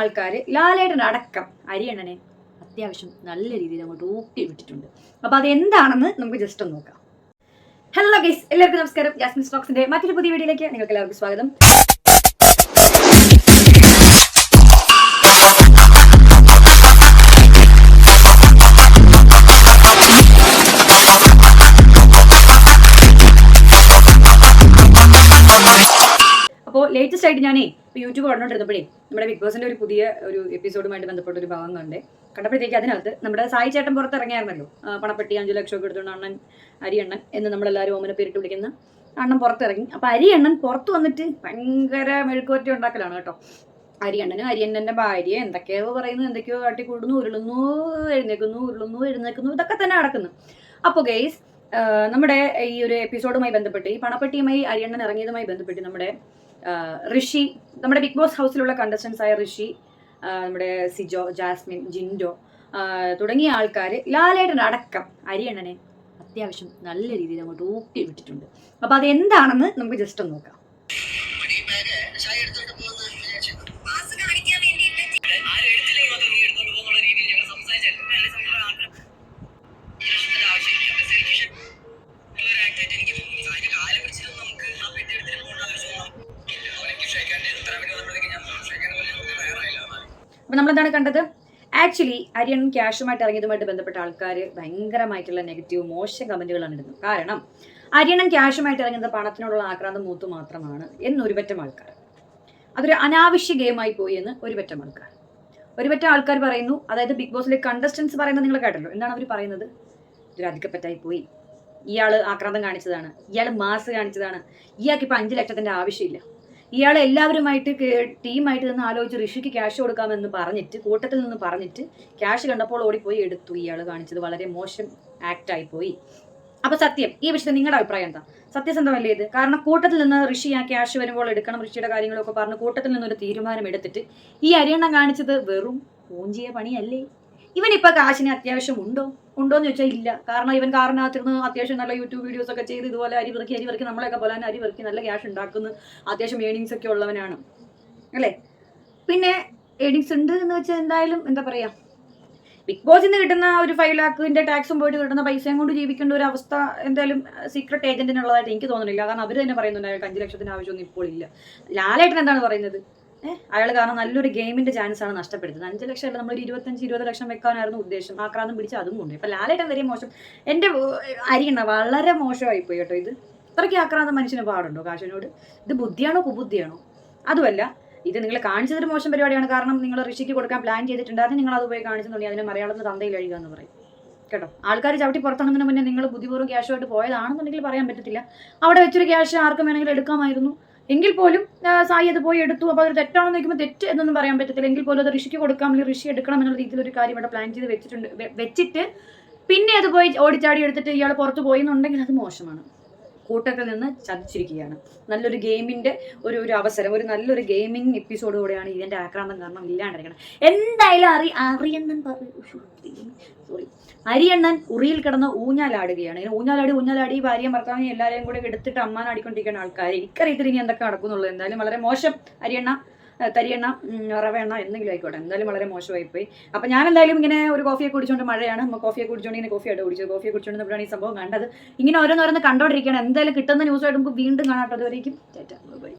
ആൾക്കാർ ലാലേട്ടൻ അടക്കം അരിയണ്ണനെ അത്യാവശ്യം നല്ല രീതിയിൽ അങ്ങോട്ട് ഊട്ടി വിട്ടിട്ടുണ്ട്. അപ്പോൾ അതെന്താണെന്ന് നമുക്ക് ജസ്റ്റ് ഒന്ന് നോക്കാം. ഹലോ ഗൈസ് എല്ലാവർക്കും നമസ്കാരം. ജാസ്മിൻ സ്റ്റോക്സിന്റെ മറ്റൊരു പുതിയ വീഡിയോയിലേക്ക് നിങ്ങൾക്ക് എല്ലാവർക്കും സ്വാഗതം. ലേറ്റസ്റ്റ് ആയിട്ട് ഞാനേ ഇപ്പോൾ യൂട്യൂബ് കണ്ടുകൊണ്ടിരുന്നപ്പോഴേ നമ്മുടെ ബിഗ് ബോസിന്റെ ഒരു പുതിയ ഒരു എപ്പിസോഡുമായിട്ട് ബന്ധപ്പെട്ട ഒരു ഭാഗം കണ്ടേ. കണ്ടപ്പോഴത്തേക്ക് അതിനകത്ത് നമ്മുടെ സായി ചേട്ടൻ പുറത്തിറങ്ങിയായിരുന്നല്ലോ പണപ്പെട്ടി അഞ്ചു ലക്ഷം ഒക്കെ എടുത്തുകൊണ്ട് അണ്ണൻ അരിയണ്ണൻ എന്ന് നമ്മളെല്ലാവരും ഓമന പേരിട്ട് വിളിക്കുന്ന അണ്ണൻ പുറത്തിറങ്ങി അപ്പോൾ അരിയണ്ണൻ പുറത്ത് വന്നിട്ട് ഭയങ്കര മെഴുക്കുവരട്ടി ഉണ്ടാക്കലാണ് കേട്ടോ. അരിയണ്ണനും അരിയണ്ണന്റെ ഭാര്യ എന്തൊക്കെയോ പറയുന്നു എന്തൊക്കെയോ കാട്ടി കൂടുന്നു ഉരുളുന്നു എഴുന്നേക്കുന്നു ഉരുളുന്നു എഴുന്നേക്കുന്നു ഇതൊക്കെ തന്നെ നടക്കുന്നു. അപ്പോൾ ഗെയ്സ് നമ്മുടെ ഈ ഒരു എപ്പിസോഡുമായി ബന്ധപ്പെട്ട് ഈ പണപ്പെട്ടിയുമായി അരിയണ്ണൻ ഇറങ്ങിയതുമായി ബന്ധപ്പെട്ട് നമ്മുടെ ഋഷി നമ്മുടെ ബിഗ് ബോസ് ഹൗസിലുള്ള കണ്ടസ്റ്റൻസ് ആയ ഋഷി നമ്മുടെ സിജോ ജാസ്മിൻ ജിൻഡോ തുടങ്ങിയ ആൾക്കാർ ലാലേട്ടൻ അടക്കം അരിയണ്ണനെ അത്യാവശ്യം നല്ല രീതിയിൽ അങ്ങോട്ട് ഊട്ടി വിട്ടിട്ടുണ്ട്. അപ്പോൾ അതെന്താണെന്ന് നമുക്ക് ജസ്റ്റ് ഒന്ന് നോക്കാം. അപ്പോൾ നമ്മളെന്താണ് കണ്ടത്? ആക്ച്വലി അരിയൺ ക്യാഷുമായിട്ട് ഇറങ്ങിയതുമായിട്ട് ബന്ധപ്പെട്ട ആൾക്കാർ ഭയങ്കരമായിട്ടുള്ള നെഗറ്റീവ് മോശം കമന്റുകളാണ് ഇടുന്നത്. കാരണം അരിയണം ക്യാഷുമായിട്ട് ഇറങ്ങുന്നത് പണത്തിനോടുള്ള ആക്രാന്തം മൂത്ത് മാത്രമാണ് എന്നൊരു പറ്റം ആൾക്കാർ. അതൊരു അനാവശ്യ ഗെയിമായി പോയി എന്ന് ഒരു പറ്റം ആൾക്കാർ. ഒരു പറ്റം ആൾക്കാർ പറയുന്നു അതായത് ബിഗ് ബോസിലെ കണ്ടസ്റ്റൻസ് പറയുന്നത് നിങ്ങൾ കേട്ടല്ലോ. എന്താണ് അവർ പറയുന്നത്? ഇതൊരു പോയി. ഇയാൾ ആക്രാന്തം കാണിച്ചതാണ്. ഇയാൾ മാസ് കാണിച്ചതാണ്. ഇയാൾക്ക് ഇപ്പം അഞ്ച് ലക്ഷത്തിന്റെ ആവശ്യമില്ല. ഇയാൾ എല്ലാവരുമായിട്ട് ടീമായിട്ട് നിന്ന് ആലോചിച്ച് ഋഷിക്ക് ക്യാഷ് കൊടുക്കാമെന്ന് പറഞ്ഞിട്ട് കൂട്ടത്തിൽ നിന്ന് പറഞ്ഞിട്ട് ക്യാഷ് കണ്ടപ്പോൾ ഓടിപ്പോയി എടുത്തു ഇയാൾ കാണിച്ചത്. വളരെ മോശം ആക്റ്റായി പോയി. അപ്പൊ സത്യം ഈ വിഷയത്തിൽ നിങ്ങളുടെ അഭിപ്രായം എന്താ? സത്യസന്ധമല്ലേ ഇത്? കാരണം കൂട്ടത്തിൽ നിന്ന് ഋഷി ആ ക്യാഷ് വരുമ്പോൾ എടുക്കണം ഋഷിയുടെ കാര്യങ്ങളൊക്കെ പറഞ്ഞ് കൂട്ടത്തിൽ നിന്നൊരു തീരുമാനം എടുത്തിട്ട് ഈ അരിയണ്ണം കാണിച്ചത് വെറും പൂഞ്ചിയ പണിയല്ലേ? ഇവനിപ്പോ കാശിന് അത്യാവശ്യം ഉണ്ടോ? ഉണ്ടോ എന്ന് ചോദിച്ചാൽ ഇല്ല. കാരണം ഇവൻ കാറിനകത്തിരുന്ന് അത്യാവശ്യം നല്ല യൂട്യൂബ് വീഡിയോസ് ഒക്കെ ചെയ്ത് ഇതുപോലെ അരി പെറുക്കി അരി പെറുക്കി നമ്മളെയൊക്കെ പോലെ തന്നെ അരി പെറുക്കി നല്ല ക്യാഷ് ഉണ്ടാക്കുന്നു. അത്യാവശ്യം ഏണിങ്സ് ഒക്കെ ഉള്ളവനാണ്. അല്ലേ? പിന്നെ ഏണിങ്സ് ഉണ്ട് എന്ന് വെച്ചാൽ എന്തായാലും എന്താ പറയാ? ബിഗ് ബോസിൽ നിന്ന് കിട്ടുന്ന ഒരു ഫൈവ് ലാഖിന്റെ ടാക്സും പോയിട്ട് കിട്ടുന്ന പൈസയും കൊണ്ട് ജീവിക്കേണ്ട ഒരു അവസ്ഥ എന്തായാലും സീക്രട്ട് ഏജന്റിനുള്ളതായിട്ട് എനിക്ക് തോന്നുന്നില്ല കാരണം അവർ തന്നെ പറയുന്നുണ്ട് അയാൾക്ക് അഞ്ച് ലക്ഷത്തിന് ആവശ്യമൊന്നും ഇപ്പോൾ ഇല്ല. ലാലേട്ടൻ എന്താണ് പറയുന്നത്? അയാൾ കാരണം നല്ലൊരു ഗെയിമിന്റെ ചാൻസ് ആണ് നഷ്ടപ്പെടുത്തുന്നത് അഞ്ച് ലക്ഷം അല്ല നമ്മൾ ഇരുപത്തഞ്ച് ഇരുപത് ലക്ഷം വെക്കാനായിരുന്നു ഉദ്ദേശം. ആക്രാന്തം പിടിച്ച് അതും കൊണ്ട് ഇപ്പൊ ലാലേട്ടൻ വരെ മോശം. എന്റെ അരിയണ വളരെ മോശമായി പോയി കേട്ടോ ഇത്. ഇത്രയ്ക്ക് ആക്രാന്തം മനുഷ്യന് പാടുണ്ടോ കാശിനോട്? ഇത് ബുദ്ധിയാണോ കുബുദ്ധിയാണോ? അതുമല്ല ഇത് നിങ്ങൾ കാണിച്ചതൊരു മോശം പരിപാടിയാണ്. കാരണം നിങ്ങൾ ഋഷിക്ക് കൊടുക്കാൻ പ്ലാൻ ചെയ്തിട്ടുണ്ടായിരുന്നു. നിങ്ങൾ അത് പോയി കാണിച്ചെന്നുണ്ടെങ്കിൽ അതിന് മലയാളത്തിൽ തന്തയിൽ എഴുതുക എന്ന് പറയും. കേട്ടോ? ആൾക്കാർ ചവിട്ടി പുറത്തിറങ്ങുന്നതിന് മുന്നേ നിങ്ങൾ ബുദ്ധിപൂർവം ക്യാഷുമായിട്ട് പോയതാണെന്നുണ്ടെങ്കിൽ പറയാൻ പറ്റത്തില്ല. അവിടെ വെച്ചൊരു ക്യാഷ് ആർക്കും വേണമെങ്കിലും എടുക്കാമായിരുന്നു. എങ്കിൽ പോലും സായി അത് പോയി എടുത്തു. അപ്പോൾ അത് തെറ്റാണെന്ന് നോക്കുമ്പോൾ തെറ്റ് എന്നൊന്നും പറയാൻ പറ്റത്തില്ല. എങ്കിൽ പോലും അത് ഋഷിക്ക് കൊടുക്കാം അല്ലെങ്കിൽ ഋഷി എടുക്കണം എന്നുള്ള രീതിയിൽ ഒരു കാര്യം ഇവിടെ പ്ലാൻ ചെയ്ത് വെച്ചിട്ടുണ്ട് വെച്ചിട്ട്. പിന്നെ അത് പോയി ഓടിച്ചാടി എടുത്തിട്ട് ഇയാൾ പുറത്ത് പോയി എന്നുണ്ടെങ്കിൽ അത് മോശമാണ്. കൂട്ടത്തിൽ നിന്ന് ചതിച്ചിരിക്കുകയാണ്. നല്ലൊരു ഗെയിമിന്റെ ഒരു ഒരു അവസരം ഒരു നല്ലൊരു ഗെയിമിംഗ് എപ്പിസോഡ് കൂടെയാണ് ഇതിന്റെ ആക്രാന്തം കാരണം ഇല്ലാണ്ടിരിക്കണം എന്തായാലും അറി അറിയണ്ണൻ സോറി അരിയണ്ണൻ ഉറിയിൽ കിടന്ന് ഊഞ്ഞാലാടുകയാണ്. ഇങ്ങനെ ഊഞ്ഞാലാടി ഊഞ്ഞാലാടി ഭാര്യയും ഭർത്താവിനെയും എല്ലാവരെയും കൂടെ എടുത്തിട്ട് അമ്മാനാടിക്കൊണ്ടിരിക്കുന്ന ആൾക്കാർ എനിക്കറിയത്തില്ല ഇനി എന്തൊക്കെ നടക്കുന്നുള്ളൂ എന്തായാലും വളരെ മോശം അരിയണ്ണ. തരിയെണ്ണ ഉം, റവയെണ്ണ എന്തെങ്കിലും ആയിക്കോട്ടെ. എന്തായാലും വളരെ മോശമായി പോയി അപ്പം ഞാൻ എന്തായാലും ഇങ്ങനെ ഒരു കോഫിയെ കുടിച്ചുകൊണ്ട് മഴയാണ്. നമ്മൾ കോഫിയെ കുടിച്ചുകൊണ്ട് ഇങ്ങനെ കോഫി ആയിട്ട് കുടിച്ചത്. കോഫിയെ കുടിച്ചുകൊണ്ട് നമ്മളാണ് ഈ സംഭവം കണ്ടത്. ഇങ്ങനെ ഓരോന്നോരോന്ന് കണ്ടോണ്ടിരിക്കുകയാണ് എന്തായാലും കിട്ടുന്ന ന്യൂസായിട്ട് നമുക്ക് വീണ്ടും കാണാട്ടോ അതുവരേക്കും ബൈ